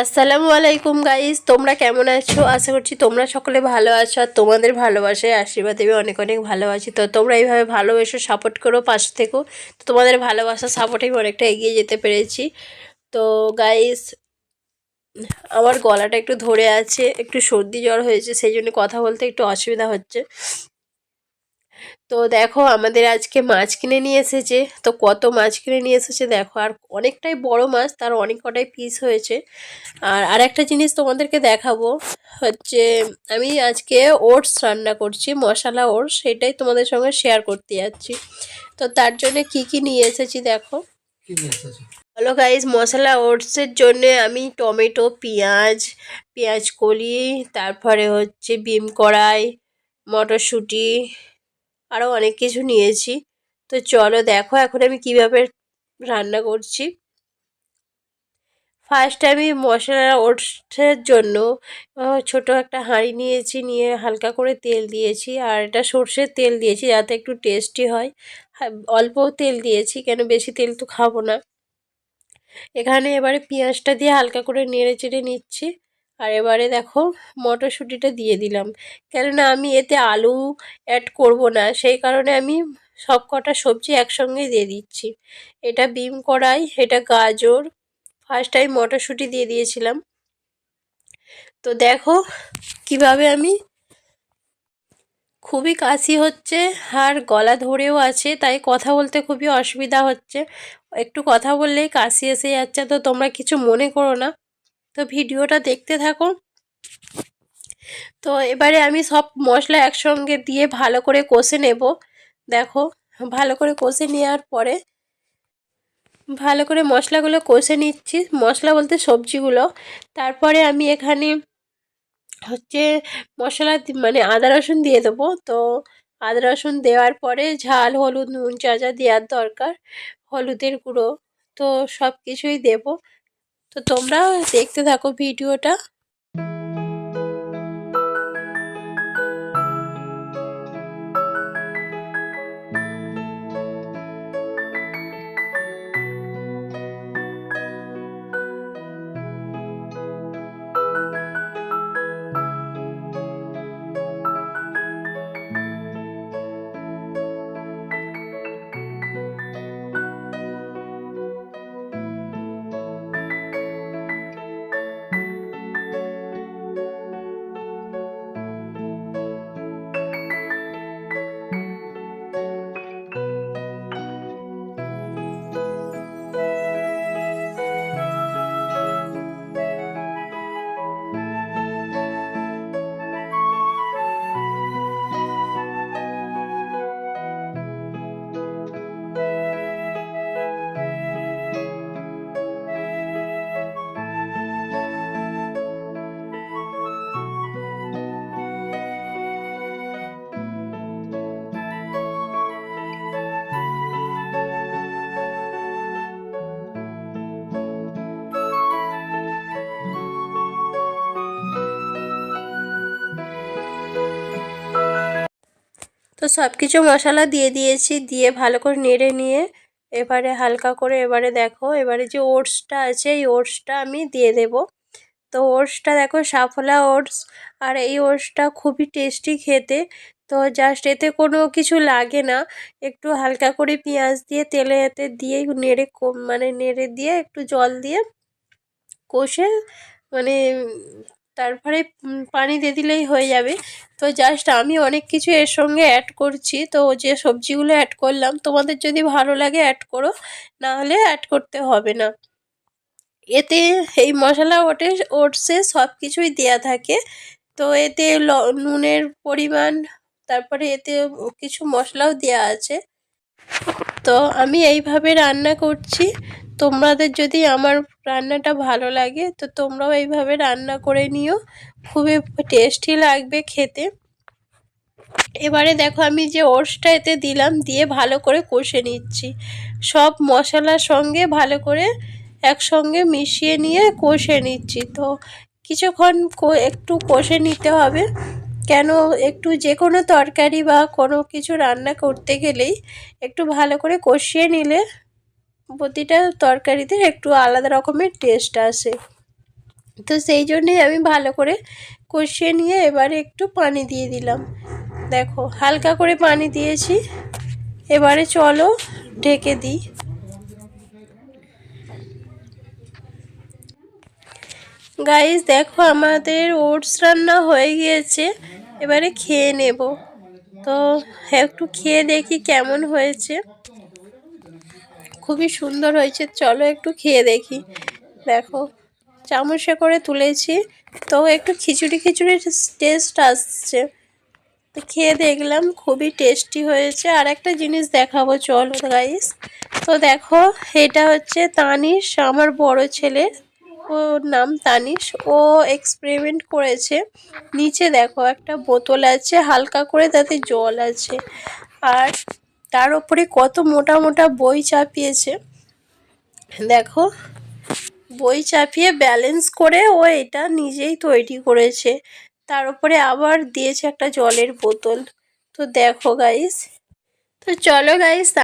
আসসালামু আলাইকুম গাইস তোমরা কেমন আছো? আশা করছি তোমরা সকলে ভালো আছো আর তোমাদের ভালোবাসায় আশীর্বাদ আমি অনেক অনেক ভালোবাসি তো তোমরা এইভাবে ভালোবেসো সাপোর্ট করো, পাশে থেকো। তো তোমাদের ভালোবাসা সাপোর্টে আমি অনেকটা এগিয়ে যেতে পেরেছি। তো গাইস আমার গলাটা একটু ধরে আছে, একটু সর্দি জ্বর হয়েছে, সেই জন্য কথা বলতে একটু অসুবিধা হচ্ছে। তো দেখো আমাদের আজকে মাছ কিনে নিয়ে এসেছে। তো কত মাছ কিনে নিয়ে এসেছে দেখো। আর অনেকটাই বড় মাছ তার অনেক কটাই পিস হয়েছে। আর আর একটা জিনিস তোমাদেরকে দেখাবো হচ্ছে আমি আজকে ওটস রান্না করছি মশলা ওটস সেটাই তোমাদের সঙ্গে শেয়ার করতে যাচ্ছি। তো তার জন্য কি কি নিয়ে এসেছি দেখো। হ্যালো গাইজ মশলা ওটসের জন্য আমি টমেটো পেঁয়াজ পেঁয়াজ কলি তারপরে হচ্ছে বিম কড়াই মটরশুঁটি আরও অনেক কিছু নিয়েছি। তো চলো দেখো এখন আমি কীভাবে রান্না করছি। ফার্স্ট আমি মশলা ওটসের জন্য ছোট একটা হাঁড়ি নিয়েছি, নিয়ে হালকা করে তেল দিয়েছি। আর এটা সর্ষের তেল দিয়েছি যাতে একটু টেস্টি হয়। অল্প তেল দিয়েছি, কেন বেশি তেল তো খাব না। এখানে এবারে পেঁয়াজটা দিয়ে হালকা করে নেড়ে চেড়ে নিচ্ছি। আর এবারে দেখো মটরশুঁটিটা দিয়ে দিলাম। কেননা আমি এতে আলু অ্যাড করব না, সেই কারণে আমি সব কটা সবজি একসঙ্গে দিয়ে দিচ্ছি। এটা বিম কড়াই, এটা গাজর ফার্স্ট আমি মটরশুঁটি দিয়ে দিয়েছিলাম। তো দেখো কীভাবে আমি খুবই কাশি হচ্ছে আর গলা ধরেও আছে, তাই কথা বলতে খুবই অসুবিধা হচ্ছে। একটু কথা বললেই কাশি এসে যাচ্ছে, তো তোমরা কিছু মনে করো না। তো ভিডিওটা দেখতে থাকো তো এবারে আমি সব মশলা একসঙ্গে দিয়ে ভালো করে কষে নেব। দেখো, ভালো করে কষে নেওয়ার পরে ভালো করে মশলাগুলো কষে নিচ্ছি। মশলা বলতে সবজিগুলো। তারপরে আমি এখানে হচ্ছে মশলা মানে আদা, রসুন দিয়ে দেবো। তো আদা, রসুন দেওয়ার পরে ঝাল, হলুদ, নুন যা যা দেওয়ার দরকার, হলুদের গুঁড়ো, তো সব কিছুই দেবো। তো তোমরা দেখতে থাকো ভিডিওটা তো সব কিছু মশলা দিয়ে দিয়েছি, দিয়ে ভালো করে নেড়ে নিয়ে এবারে হালকা করে এবারে দেখো, এবারে যে ওটসটা আছে এই ওটসটা আমি দিয়ে দেব। তো ওটসটা দেখো সাফলা ওটস, আর এই ওটসটা খুবই টেস্টি খেতে। তো জাস্ট এতে কোনো কিছু লাগে না, একটু হালকা করে পেঁয়াজ দিয়ে তেলে এতে দিয়ে নেড়ে মানে নেড়ে দিয়ে একটু জল দিয়ে কষে মানে তারপরে পানি দিয়ে দিলেই হয়ে যাবে। তো জাস্ট আমি অনেক কিছু এর সঙ্গে অ্যাড করছি। তো যে সবজিগুলো অ্যাড করলাম, তোমাদের যদি ভালো লাগে অ্যাড করো, না হলে অ্যাড করতে হবে না। এতে এই মশলা, ওটে, ওটসে সব কিছুই দেয়া থাকে। তো এতে নুনের পরিমাণ, তারপরে এতে কিছু মশলাও দেয়া আছে। তো আমি এইভাবে রান্না করছি। তোমাদের যদি আমার রান্নাটা ভালো লাগে, তো তোমরাও এইভাবে রান্না করে নিও। খুবই টেস্টি লাগবে খেতে। এবারে দেখো আমি যে ওটসটা এতে দিলাম, দিয়ে ভালো করে কষে নিচ্ছি। সব মশলার সঙ্গে ভালো করে একসঙ্গে মিশিয়ে নিয়ে কষে নিচ্ছি। তো কিছুক্ষণ একটু কষে নিতে হবে। কেন একটু যে কোনো তরকারি বা কোনো কিছু রান্না করতে গেলেই একটু ভালো করে কষিয়ে নিলে প্রতিটা তরকারিতে একটু আলাদা রকমের টেস্ট আসে। তো সেই জন্যেই আমি ভালো করে কষিয়ে নিয়ে এবারে একটু পানি দিয়ে দিলাম। দেখো, হালকা করে পানি দিয়েছি। এবারে চলো ঢেকে দিই। গাইস দেখো আমাদের ওটস রান্না হয়ে গিয়েছে। এবারে খেয়ে নেব। তো একটু খেয়ে দেখি কেমন হয়েছে। খুবই সুন্দর হয়েছে। চলো একটু খেয়ে দেখি। দেখো, চামচে করে তুলেছি। তো একটু খিচুড়ি খিচুড়ি টেস্ট আসছে। তো খেয়ে দেখলাম, খুবই টেস্টি হয়েছে। আর একটা জিনিস দেখাবো, চলো গাইস তো দেখো, এটা হচ্ছে তানিশ, আমার বড় ছেলে। ওর নাম তানিশ। ও এক্সপেরিমেন্ট করেছে। নিচে দেখো, একটা বোতল আছে, হালকা করে তাতে জল আছে। আর তার ওপরে কত মোটা মোটা বই চাপিয়েছে। দেখো, বই চাপিয়ে ব্যালেন্স করে ও এটা নিজেই তৈরি করেছে। তার উপরে আবার দিয়েছে একটা জলের বোতল। তো দেখো গাইস তো চলো গাইস